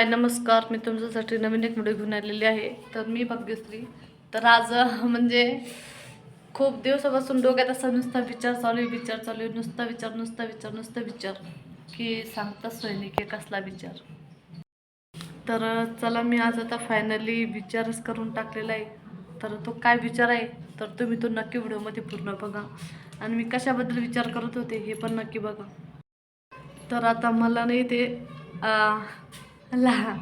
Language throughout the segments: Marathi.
हाय नमस्कार. मी तुमच्यासाठी नवीन एक व्हिडिओ घेऊन आलेली आहे. तर मी भाग्यश्री. तर आज म्हणजे खूप दिवसापासून डोक्यात असा नुसता विचार चालू आहे विचार चालू आहे. नुसता विचार नुसता विचार नुसता विचार. की सांगताच सोय नाही की कसला विचार. तर चला मी आज आता फायनली विचारच करून टाकलेला आहे. तर तो काय विचार आहे तर तुम्ही तो नक्की व्हिडिओमध्ये पूर्ण बघा. आणि मी कशाबद्दल विचार करत होते हे पण नक्की बघा. तर आता मला नाही ते ला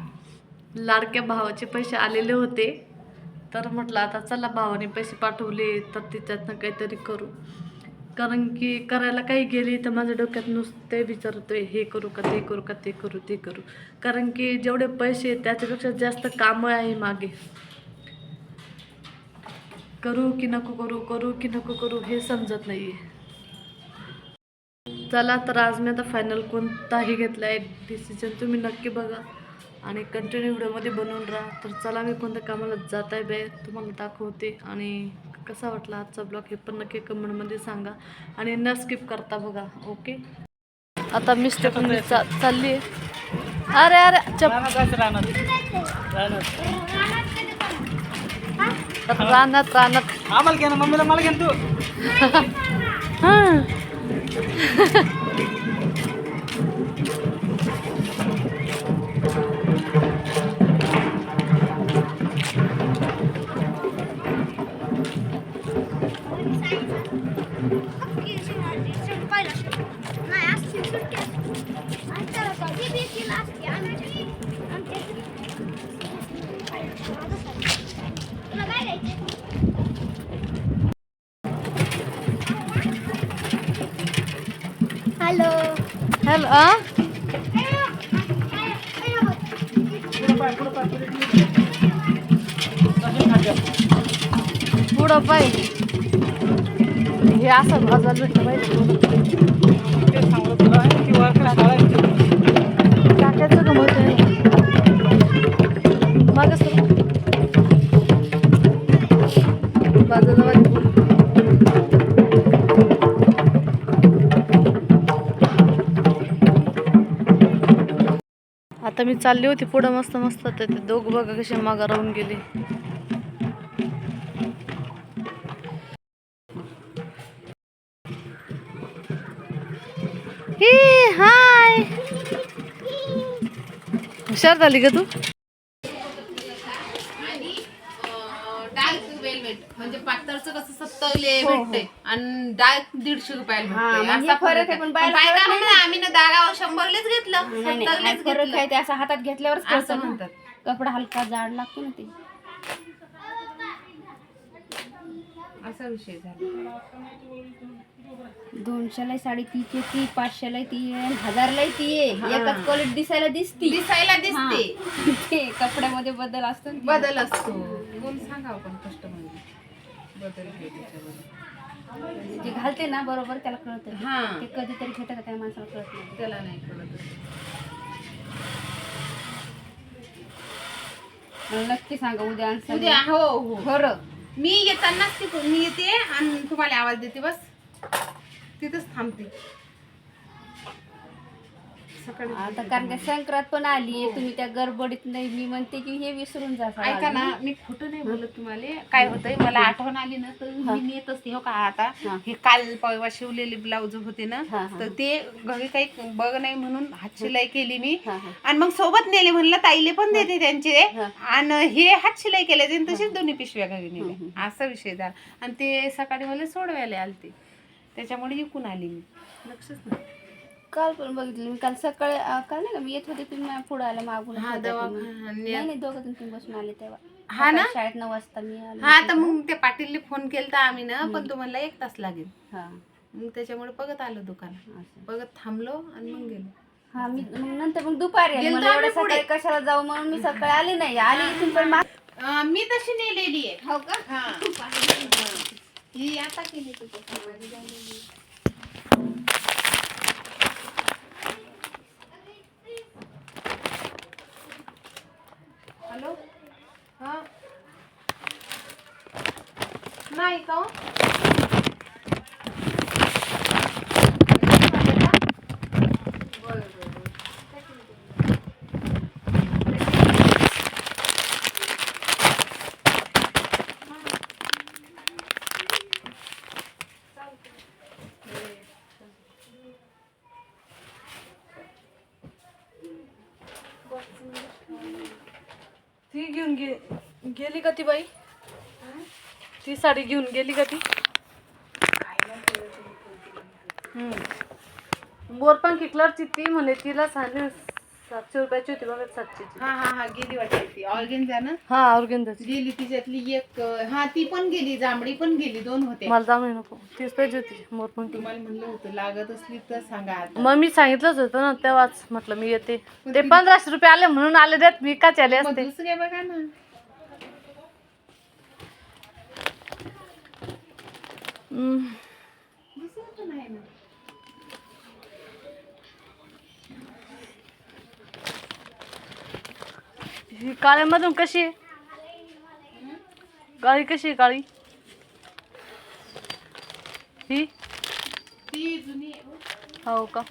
लाडक्या भावाचे पैसे आलेले होते. तर म्हटलं आता चला भावाने पैसे पाठवले तर तिच्यातनं काहीतरी करू. कारण की करायला काही गेली तर माझ्या डोक्यात नुसते विचारतोय हे करू का ते करू का ते करू ते करू. कारण की जेवढे पैसे त्याच्यापेक्षा जास्त कामं आहे मागे. करू की नको करू करू की नको करू हे समजत नाही आहे चला तर आज मी आता फायनल कोणताही घेतला आहे डिसिजन तुम्ही नक्की बघा. आणि कंटिन्यू व्हिडिओमध्ये बनवून राहा. तर चला मी कोणत्या कामाला जात आहे बाहेर तुम्हाला दाखवते. आणि कसा वाटला आजचा ब्लॉग हे पण नक्की कमेंटमध्ये सांगा. आणि न स्किप करता बघा ओके आता मिस्टेक चा चालली अरे अरे रानात रानात. आम्हाला घे ना मम्मीला मला घे ना तू. आ पुढं पाहिजे हे असं बाजार भेटलं पाहिजे. टाकायचं आता मी चालली होती पुढं मस्त मस्त तर ते दोघं बघा कसे मागं राहून गेले. हाय. हुशार झाली का तू? वेलवेट म्हणजे पातळचं कसं सत्तरले भेटते. आणि डार्क दीडशे रुपयाला हा, भेटते. म्हणजे असा फरक आहे, पण बाहेर बायका फरक नाही. म्हणतात, आम्ही ना दारावर शंभरलेच घेतलं. नाही, नाही, सत्तरलेच फरक घेतलं. आहे ते असं हातात घेतल्यावरच असं कळतं ना. म्हणतात. कपडा हलका जाड लागतो ना ते. असा विषय झाला. दोनशेला साडी तीचे ती पाचशेला ती आहे हजारला ती आहे. एकाच क्वालिटी दिसायला दिसती. दिसायला दिसते. ते कपड्यामध्ये बदल असतो ना. बदल असतो. कोण सांगावं पण कस्टमर बदल जे घालते ना बरोबर त्याला कळतं हा. ते कधीतरी घेतं का त्या माणसाला कळत नाही. त्याला नाही कळत. नक्की सांगा उद्या उद्या हो हो. खरं मी येतानाच मी येते आणि तुम्हाला आवाज देते बस. तिथंच थांबते. आता कारण त्या संक्रांत पण आली तुम्ही त्या गडबडीत नाही मी म्हणते की हे विसरून जा ऐका ना मी खोटं नाही बोलत तुम्हाला. काय होतंय मला आठवण आली ना तर मी नेत असते हो का आता. हा. काल परवा शिवलेले ब्लाऊज होते ना. तर ते घरी काही बघ नाही म्हणून हात शिलाई केली मी. आणि मग सोबत नेले म्हणलं ताईले पण देते त्यांचे. आणि हे हात शिलाई केले तसेच दोन्ही पिशव्या घरी नेले असा विषय झाला. आणि ते सकाळी मला सोडवायला आलते. त्याच्यामुळे इकून आली मी. लक्षच नाही. काल पण बघितलं. मी काल सकाळी अं, काल नाही का मी येत होते तुम्ही माझ्या पुढे आला मागून हा, होत्या तुम्ही. दवाखान्यात. नाही नाही दोघं तुम्ही बसून आले तेव्हा. हा ना? सकाळी शाळेत नऊ वाजता मी आले हा तर मग ते पाटीलने फोन केलता आम्ही ना पण तुम्हाला एक तास लागेल. हा. मग त्याच्यामुळे बघत आलो दुकान. असं. बघत थांबलो आणि मग गेलो. हा मी मग नंतर मग दुपारी आली. मला सकाळी कशाला जाऊ म्हणून मी सकाळी आली नाही. आली इथून पण मा- अं, मी तशी नेलेली आहे. हो का? हा. ही आता केली तुझ्या हा नाही का गेली का ती बाई? ती साडी घेऊन गेली का ती? मोरपंखी कलरची ती म्हणे तिला साडे सातशे रुपयाची होती बघा सातशेची. हा हा हा गेली वाटते ती. ऑर्गेन्झा ना? हा ऑर्गेंदाची गेली तिच्यातली एक हा ती पण गेली जांभळी पण गेली दोन होते मला जांभळी नको तीच पाहिजे होती मोरपंखी तुम्हाला म्हणलं होतं लागत असली तर सांगा आता. मग मी सांगितलंच होतं ना तेव्हाच म्हटलं मी येते. ते पंधराशे रुपये आले म्हणून आले देत मी का आले मग असते. दुसरे बघा ना हम्म. दुसरं पण आहे ना ही काळ्यामधून कशी आहे? काळी कशी आहे काळी? ही? ती जुनी आहे हो. हो का?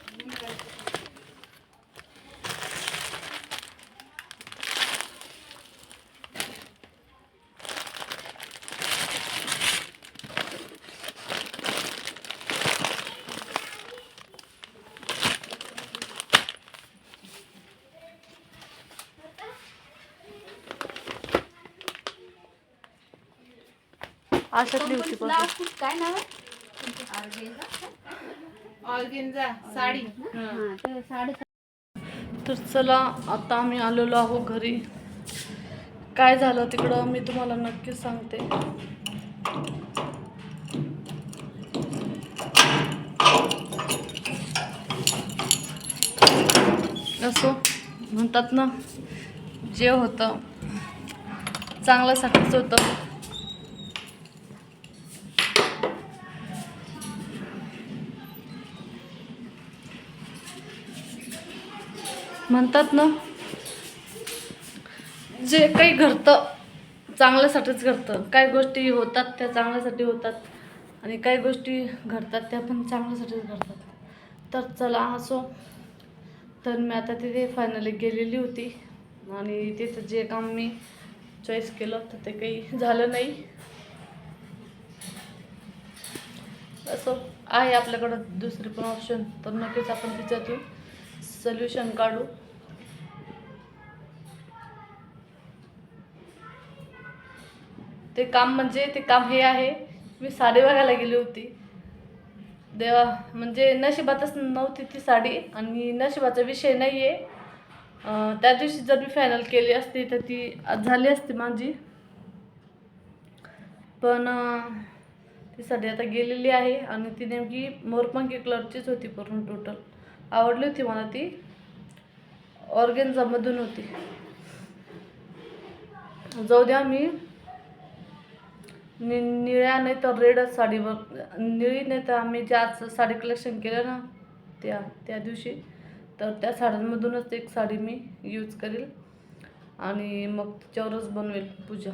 अशातली होती पण ती. काय नाव आहे? ऑर्गेन्झा साडी. हा, तर साडे तर चला आता आम्ही आलेलो आहो घरी. काय झालं तिकडं मी तुम्हाला नक्कीच सांगते. असो म्हणतात ना जे होतं चांगल्यासाठीच होतं. म्हणतात ना जे काही घडतं चांगल्यासाठीच घडतं. काही गोष्टी होतात त्या चांगल्यासाठी होतात. आणि काही गोष्टी घडतात त्या पण चांगल्यासाठीच घडतात. तर चला असो. तर मी आता तिथे फायनली गेलेली होती. आणि तिथं जे काम मी चॉईस केलं तर ते काही झालं नाही. असं. आहे आपल्याकडं दुसरी पण ऑप्शन तर नक्कीच आपण तिच्यातून सोल्युशन काढू. ते काम म्हणजे ते काम हे आहे. मी साडी बघायला गेली होती. देवा म्हणजे नशिबातच नव्हती ती साडी आणि नशिबाचा विषय नाही आहे त्या दिवशी जर मी फायनल केली असती तर ती झाली असती माझी. पण ती साडी आता गेलेली आहे आणि ती नेमकी मोरपंखी कलरचीच होती पूर्ण टोटल आवडली होती मला ती. ऑर्गेन्झामधून होती. जाऊ द्या मी. नि निळ्या नाही तर रेडच साडीवर निळी नाही तर आम्ही ज्या आज साडी कलेक्शन केलं ना त्या त्या दिवशी तर त्या साड्यांमधूनच एक साडी मी यूज करेल. आणि मग त्याच्यावरच बनवेल पूजा.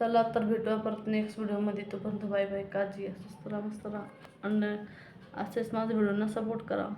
चला तर भेटूया परत नेक्स्ट व्हिडिओमध्ये तोपर्यंत बाय बाय काळजी असं मस्त राहा. अन्न असेच माझ्या व्हिडिओना सपोर्ट करा.